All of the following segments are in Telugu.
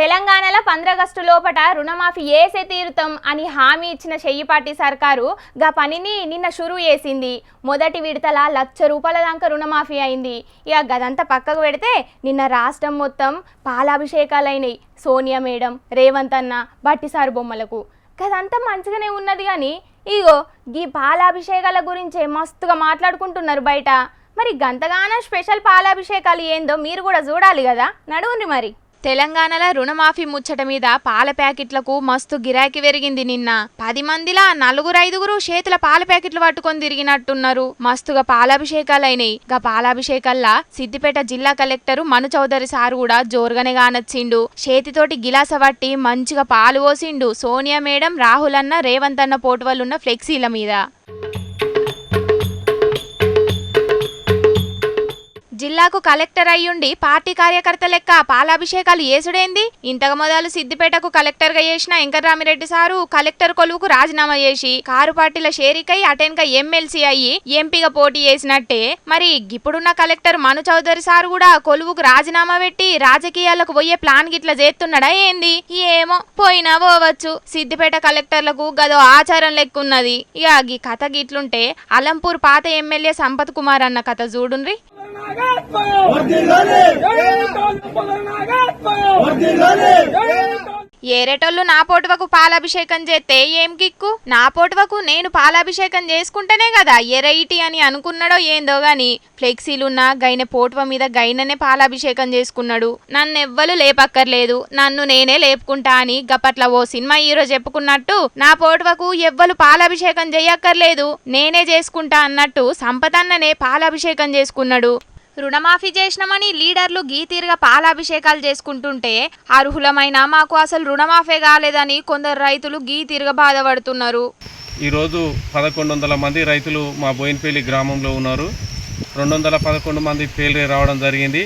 తెలంగాణలో పంద్రగస్టు లోపట రుణమాఫీ ఏసే తీరుతాం అని హామీ ఇచ్చిన చెయ్యిపాటి సర్కారు గా పనిని నిన్న షురు చేసింది. మొదటి విడతల లక్ష రూపాయల దాకా రుణమాఫీ అయింది. ఇక గదంతా పక్కకు పెడితే నిన్న రాష్ట్రం మొత్తం పాలాభిషేకాలైనాయి. సోనియా మేడం రేవంత్ అన్న బట్టిసారు బొమ్మలకు. గదంతా మంచిగానే ఉన్నది కానీ ఇగో గీ పాలాభిషేకాల గురించే మస్తుగా మాట్లాడుకుంటున్నారు బయట. మరి గంతగానో స్పెషల్ పాలాభిషేకాలు ఏందో మీరు కూడా చూడాలి కదా నడువుంది మరి. తెలంగాణలో రుణమాఫీ ముచ్చట మీద పాల ప్యాకెట్లకు మస్తు గిరాకీ పెరిగింది నిన్న. పది మందిలా నలుగురు ఐదుగురు చేతుల పాల ప్యాకెట్లు పట్టుకొని తిరిగినట్టున్నారు. మస్తుగా పాలాభిషేకాలైనాయి. గా పాలాభిషేకాల్లా సిద్దిపేట జిల్లా కలెక్టర్ మను చౌదరి సార్ కూడా జోరుగానే కానొచ్చిండు చేతితోటి గిలాస పట్టి మంచిగా పాలు పోసిండు. సోనియా మేడం రాహుల్ అన్న రేవంత్ అన్న పోటువల్లున్న ఫ్లెక్సీల మీద. జిల్లాకు కలెక్టర్ అయ్యుండి పార్టీ కార్యకర్త లెక్క పాలాభిషేకాలు ఏసుడేంది? ఇంతకు మొదలు సిద్దిపేటకు కలెక్టర్గా చేసిన వెంకటరామిరెడ్డి సారు కలెక్టర్ కొలువుకు రాజీనామా చేసి కారు పార్టీల షేరికై అటెన్క ఎమ్మెల్సీ అయ్యి ఎంపీగా పోటీ చేసినట్టే. మరి ఇప్పుడున్న కలెక్టర్ మను చౌదరి సారు కూడా కొలువుకు రాజీనామా పెట్టి రాజకీయాలకు పోయే ప్లాన్ గిట్ల చేస్తున్నాడా ఏంది? ఏమో పోయినా పోవచ్చు. సిద్దిపేట కలెక్టర్లకు గదో ఆచారం లెక్కున్నది. ఇక ఈ కథ గిట్లుంటే అలంపూర్ పాత ఎమ్మెల్యే సంపత్ కుమార్ అన్న కథ చూడుండ్రి ఏరేటోళ్ళు నా పోటువకు పాలాభిషేకం చేస్తే ఏం కిక్కు? నా పోటువకు నేను పాలాభిషేకం చేసుకుంటేనే కదా ఎరైటి అని అనుకున్నాడో ఏందో గాని ఫ్లెక్సీలున్న గైన పోటువ మీద గైననే పాలాభిషేకం చేసుకున్నాడు. నన్నెవ్వలు లేపక్కర్లేదు నన్ను నేనే లేపుకుంటా అని గప్పట్ల ఓ సినిమా హీరో చెప్పుకున్నట్టు నా పోటువకు ఎవ్వలు పాలాభిషేకం చేయక్కర్లేదు నేనే చేసుకుంటా అన్నట్టు సంపతన్ననే పాలాభిషేకం చేసుకున్నాడు. రుణమాఫీ చేసినామని లీడర్లు గీతీరుగా పాలాభిషేకాలు చేసుకుంటుంటే అర్హులమైన మాకు అసలు రుణమాఫీ కాలేదని కొందరు రైతులు గీతీరుగా బాధపడుతున్నారు. ఈరోజు పదకొండు వందల మంది రైతులు మా బోయినపల్లి గ్రామంలో ఉన్నారు. రెండు వందల పదకొండు మంది ఫెయిల్ రావడం జరిగింది.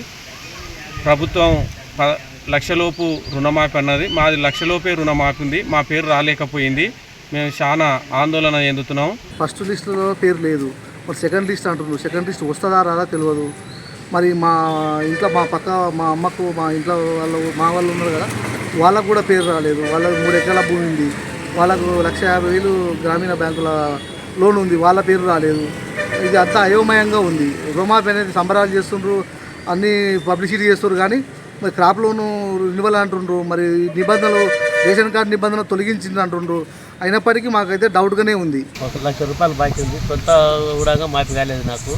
ప్రభుత్వం ప లక్షలోపు రుణమాఫీ అన్నది మాది లక్షలోపే రుణమాఫీ ఉంది మా పేరు రాలేకపోయింది. మేము చాలా ఆందోళన చెందుతున్నాం. ఫస్ట్ లిస్టులో పేరు లేదు. మరి సెకండ్ లిస్ట్ అంటున్నారు. సెకండ్ లిస్ట్ వస్తుందా రాదా తెలియదు మరి మా ఇంట్లో మా పక్క మా అమ్మకు మా ఇంట్లో వాళ్ళు మా వాళ్ళు ఉన్నారు కదా వాళ్ళకు కూడా పేరు రాలేదు. వాళ్ళకు మూడు ఎకరాల భూమి ఉంది. వాళ్ళకు లక్ష యాభై వేలు గ్రామీణ బ్యాంకుల లోన్ ఉంది. వాళ్ళ పేరు రాలేదు. ఇది అంతా అయోమయంగా ఉంది. రుణమాఫీ అనేది సంబరాలు చేస్తుండ్రు అన్నీ పబ్లిసిటీ చేస్తున్నారు కానీ మరి క్రాప్ లోను రెన్యువల్ అంటుండ్రు. మరి నిబంధనలు రేషన్ కార్డు నిబంధన తొలగించింది అంటుండ్రు. అయినప్పటికీ మాకైతే డౌట్గానే ఉంది. ఒక లక్ష రూపాయలు బాకీ ఉంది. కొంత కూడా మాకు కాలేదు నాకు.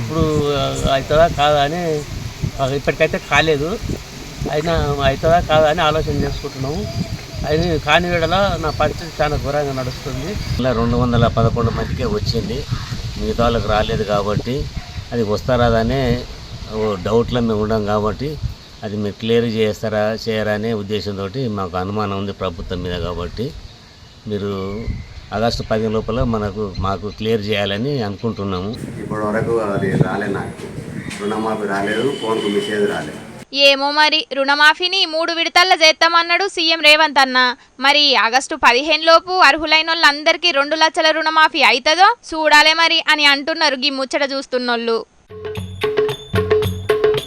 ఇప్పుడు అవుతుందా కాదా అని ఇప్పటికైతే కాలేదు. అయినా అవుతుందా కాదా అని ఆలోచన చేసుకుంటున్నాము. అది కాని వేళ నా పరిస్థితి చాలా ఘోరంగా నడుస్తుంది. ఇలా రెండు వందల పదకొండు మందికే వచ్చింది. మిగతా వాళ్ళకి రాలేదు కాబట్టి అది వస్తారాదనే ఓ డౌట్లో మేము ఉండం కాబట్టి అది మీరు క్లియర్ చేస్తారా చేయరా అనే ఉద్దేశంతో మాకు అనుమానం ఉంది ప్రభుత్వం మీద కాబట్టి మీరు ఆగస్టు పది లోపల మనకు మాకు క్లియర్ చేయాలని అనుకుంటున్నాము. ఇప్పటి వరకు అది రాలే నాకు. రుణమాఫీ రాలేదు ఫోన్కు మెసేజ్ రాలేదు. ఏమో మరి రుణమాఫీని మూడు విడతల్లో చేస్తామన్నాడు సీఎం రేవంత్ అన్న. మరి ఆగస్టు పదిహేను లోపు అర్హులైన వాళ్ళందరికీ రెండు లక్షల రుణమాఫీ అవుతుందో చూడాలే మరి అని అంటున్నారు గీ ముచ్చట చూస్తున్నోళ్ళు.